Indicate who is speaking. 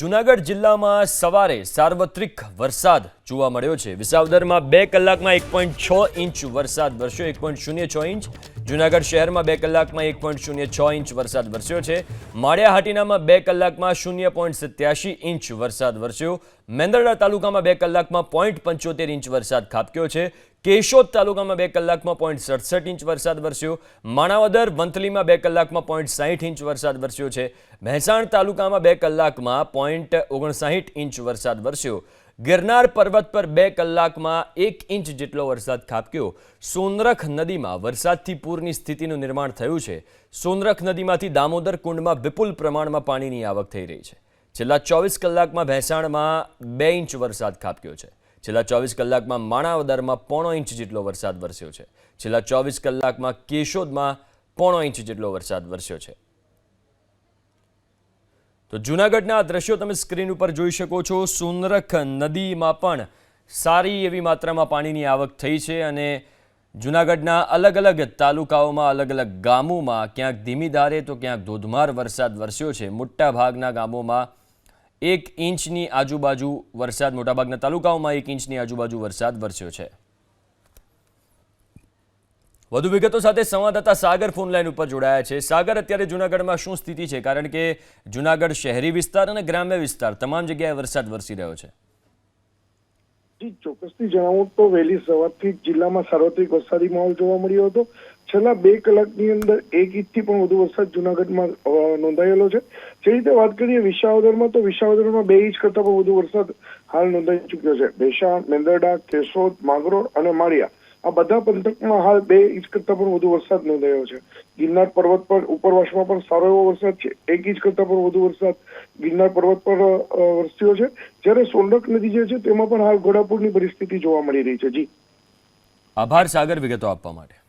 Speaker 1: જુનાગઢ જિલ્લામાં સવારે સાર્વત્રિક વરસાદ જોવા મળ્યો છે. વિસાવદરમાં બે કલાકમાં એક પોઈન્ટ છ ઇંચ વરસાદ વરસ્યો, એક પોઈન્ટ શૂન્ય છ ઇંચ. જુનાગઢ શહેરમાં બે કલાકમાં એક પોઈન્ટ શૂન્ય છ ઇંચ વરસાદ વરસ્યો છે. માળિયાહાટીનામાં બે કલાકમાં શૂન્ય પોઈન્ટ સત્યાસી ઇંચ વરસાદ વરસ્યો. મેંદરડા તાલુકામાં બે કલાકમાં પોઈન્ટ પંચોતેર ઇંચ વરસાદ ખાબક્યો છે. કેશોદ તાલુકામાં બે કલાકમાં પોઈન્ટ સડસઠ ઇંચ વરસાદ વરસ્યો. માણાવદર વંથલીમાં બે કલાકમાં પોઈન્ટ સાહીઠ ઇંચ વરસાદ વરસ્યો છે. મહેસાણ તાલુકામાં બે કલાકમાં પોઈન્ટ ઓગણસાહીઠ ઇંચ વરસાદ વરસ્યો. ગિરનાર પર્વત પર બે કલાકમાં એક ઇંચ જેટલો વરસાદ ખાબક્યો. સોનરખ નદીમાં વરસાદથી પૂરની સ્થિતિનું નિર્માણ થયું છે. સોનરખ નદીમાંથી દામોદર કુંડમાં વિપુલ પ્રમાણમાં પાણીની આવક થઈ રહી છે. છેલ્લા ચોવીસ કલાકમાં ભેંસાણમાં બે ઇંચ વરસાદ ખાબક્યો છે. છેલ્લા ચોવીસ કલાકમાં માણાવદરમાં પોણો ઇંચ જેટલો વરસાદ વરસ્યો છે. છેલ્લા ચોવીસ કલાકમાં કેશોદમાં પોણો ઇંચ જેટલો વરસાદ વરસ્યો છે. તો જૂનાગઢના દ્રશ્યો તમે સ્ક્રીન ઉપર જોઈ શકો છો. સુનરખ નદીમાં પણ સારી એવી માત્રામાં પાણીની આવક થઈ છે અને જૂનાગઢના અલગ અલગ તાલુકાઓમાં અલગ અલગ ગામોમાં ક્યાંક ધીમી ધારે તો ક્યાંક ધોધમાર વરસાદ વરસ્યો છે. મોટા ભાગના ગામોમાં એક ઇંચની આજુબાજુ વરસાદ મોટાભાગના તાલુકાઓમાં એક ઇંચની આજુબાજુ વરસાદ વરસ્યો છે. વધુ વિગતો સાથે સંવાદદાતા સાગર ફોનલાઈન ઉપર જોડાયા છે. સાગર, અત્યારે જૂનાગઢમાં શું સ્થિતિ છે? કારણ કે જૂનાગઢ શહેરી વિસ્તાર અને ગ્રામ્ય વિસ્તાર, તમામ જગ્યાએ વરસાદ વરસી રહ્યો છે.
Speaker 2: જી ચોક્કસથી જણાવું તો વહેલી સવારથી જિલ્લામાં સાર્વત્રિક વરસાદી માહોલ જોવા મળ્યો હતો. છેલ્લા બે કલાકની અંદર એક ઇંચથી પણ વધુ વરસાદ જુનાગઢમાં નોંધાયેલો છે. જે રીતે વાત કરીએ વિશાવદરમાં તો વિશાવદરમાં બે ઇંચ કરતા પણ વધુ વરસાદ હાલ નોંધાઈ ચુક્યો છે. ભેસાણ મેંદરડા, કેશોદ, માંગરોળ અને માળિયા આ બધા પંથકમાં હાલ બે ઇંચ કરતા પણ વધુ વરસાદ નોંધાયો છે. ગિરનાર પર્વત પર ઉપરવાસમાં પણ સારો એવો વરસાદ છે. એક ઇંચ કરતા પણ વધુ વરસાદ ગિરનાર પર્વત પર વરસ્યો છે. જ્યારે સોનરખ નદી જે છે તેમાં પણ હાલ ઘોડાપુરની પરિસ્થિતિ જોવા મળી રહી છે. જી.
Speaker 1: આભાર, સાગર વિગતો આપવા માટે.